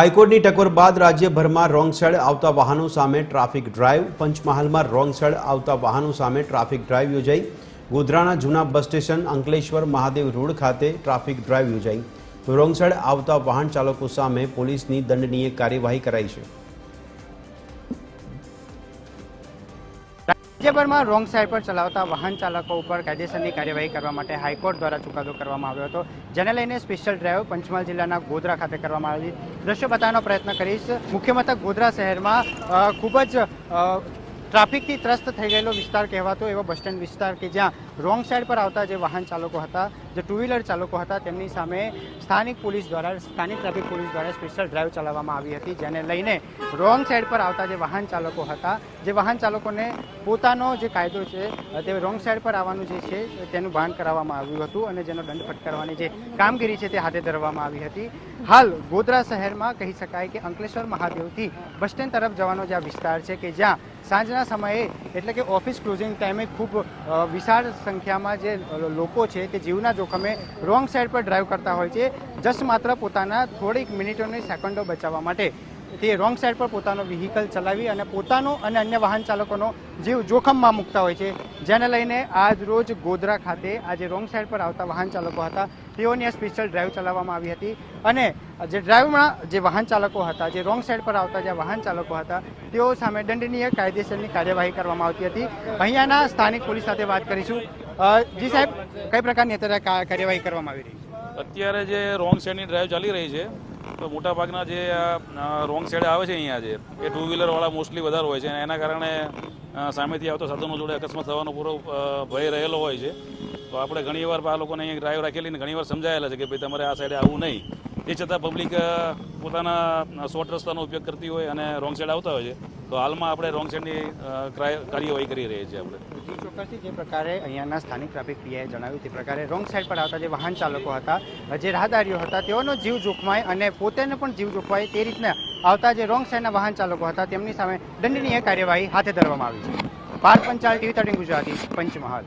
હાઈકોર્ટની ટકોર બાદ રાજ્યભરમાં રોંગ સાઈડ આવતા વાહનો સામે ટ્રાફિક ડ્રાઈવ. પંચમહાલમાં રોંગ સાઈડ આવતા વાહનો સામે ટ્રાફિક ડ્રાઈવ યોજાઈ. ગોધરાના જૂના bus station Ankleshwar Mahadev road ખાતે ટ્રાફિક ડ્રાઈવ યોજાઈ. રોંગ સાઈડ આવતા વાહન ચાલકો સામે પોલીસની દંડનીય કાર્યવાહી કરાઈ છે. રાજ્યભરમાં રોંગ સાઇડ પર ચલાવતા વાહન ચાલકો ઉપર કાયદેસરની કાર્યવાહી કરવા માટે હાઈકોર્ટ દ્વારા ચુકાદો કરવામાં આવ્યો હતો, જેને લઈને સ્પેશિયલ ડ્રાઈવ પંચમહાલ જિલ્લાના ગોધરા ખાતે કરવામાં આવી દ્રશ્ય બતાવવાનો પ્રયત્ન કરીશ. મુખ્ય મથક ગોધરા શહેરમાં ખૂબ જ ટ્રાફિકથી ત્રસ્ત થઈ ગયેલો વિસ્તાર કહેવાતો એવો બસ સ્ટેન્ડ વિસ્તાર કે જ્યાં રોંગ સાઈડ પર આવતા જે વાહન ચાલકો હતા, જે ટુ વ્હીલર ચાલકો હતા, તેમની સામે સ્થાનિક પોલીસ દ્વારા, સ્થાનિક ટ્રાફિક પોલીસ દ્વારા સ્પેશિયલ ડ્રાઈવ ચલાવવામાં આવી હતી, જેને લઈને રોંગ સાઈડ પર આવતા જે વાહન ચાલકો હતા, જે વાહન ચાલકોને પોતાનો જે કાયદો છે, તે રોંગ સાઈડ પર આવવાનું જે છે, તેનું ભાન કરાવવામાં આવ્યું હતું અને જેનો દંડ ફટકારવાની જે કામગીરી છે તે હાથે ધરવામાં આવી હતી. હાલ ગોધરા શહેરમાં કહી શકાય કે અંકલેશ્વર મહાદેવથી બસ સ્ટેન્ડ તરફ જવાનો જે આ વિસ્તાર છે કે જ્યાં સાંજના સમયે એટલે કે ઓફિસ ક્લોઝિંગ ટાઈમે ખૂબ વિશાળ સંખ્યામાં જે લોકો છે તે જીવના જોખમે રોંગ સાઈડ પર ડ્રાઈવ કરતા હોય છે, જસ્ટ માત્ર પોતાના થોડીક મિનિટોની સેકન્ડો બચાવવા માટે. તે રોંગ સાઈડ પર પોતાનો વ્હીકલ ચલાવી અને પોતાનો અને અન્ય વાહન ચાલકોનો જીવ જોખમમાં મૂકતા હોય છે. જેને લઈને આજ રોજ ગોધરા ખાતે આજે રોંગ સાઈડ પર આવતા વાહન ચાલકો હતા. તેઓની આ સ્પેશિયલ ડ્રાઈવ ચલાવવામાં આવી હતી અને જે ડ્રાઈવમાં જે વાહન ચાલકો હતા, જે રોંગ સાઈડ પર આવતા જે વાહન ચાલકો હતા, તેઓ સામે દંડનીય કાયદેસરની કાર્યવાહી કરવામાં આવતી હતી. અહીંયાના સ્થાનિક પોલીસ સાથે વાત કરીશું. જી સાહેબ, કઈ પ્રકારની અત્યારે કાર્યવાહી કરવામાં આવી રહી છે? અત્યારે જે રોંગ સાઈડની ડ્રાઈવ ચાલી રહી છે તો મોટાભાગના જે રોંગ સાઈડ આવે છે અહીંયા જે. એ ટુ વ્હીલરવાળા મોસ્ટલી વધારે હોય છે અને એના કારણે સામેથી આવતો સાધનો જોડે અકસ્માત થવાનો પૂરો ભય રહેલો હોય છે. તો આપણે ઘણીવાર આ લોકોને અહીંયા ડ્રાઈવ રાખેલી ને ઘણીવાર સમજાયેલા છે કે ભાઈ તમારે આ સાઈડે આવવું નહીં. એ છતાં પબ્લિક પોતાના શોર્ટ રસ્તાનો ઉપયોગ કરતી હોય અને રોંગ સાઈડ આવતા હોય છે, તો હાલમાં આપણે રોંગ સાઈડની કાર્યવાહી કરી રહી છીએ આપણે. ચોક્કસથી જે પ્રકારે અહીંયાના સ્થાનિક ટ્રાફિક પીઆઈએ જણાવ્યું તે પ્રકારે રોંગ સાઈડ પર આવતા જે વાહન ચાલકો હતા જે રાહદારીઓ હતા, તેઓનો જીવ જોખમાય અને પોતેને પણ જીવ જોખવાય તે રીતના આવતા જે રોંગ સાઈડના વાહન ચાલકો હતા, તેમની સામે દંડનીય કાર્યવાહી હાથે ધરવામાં આવી છે. Parth Panchal TV thirteen Gujarati Panchmahal.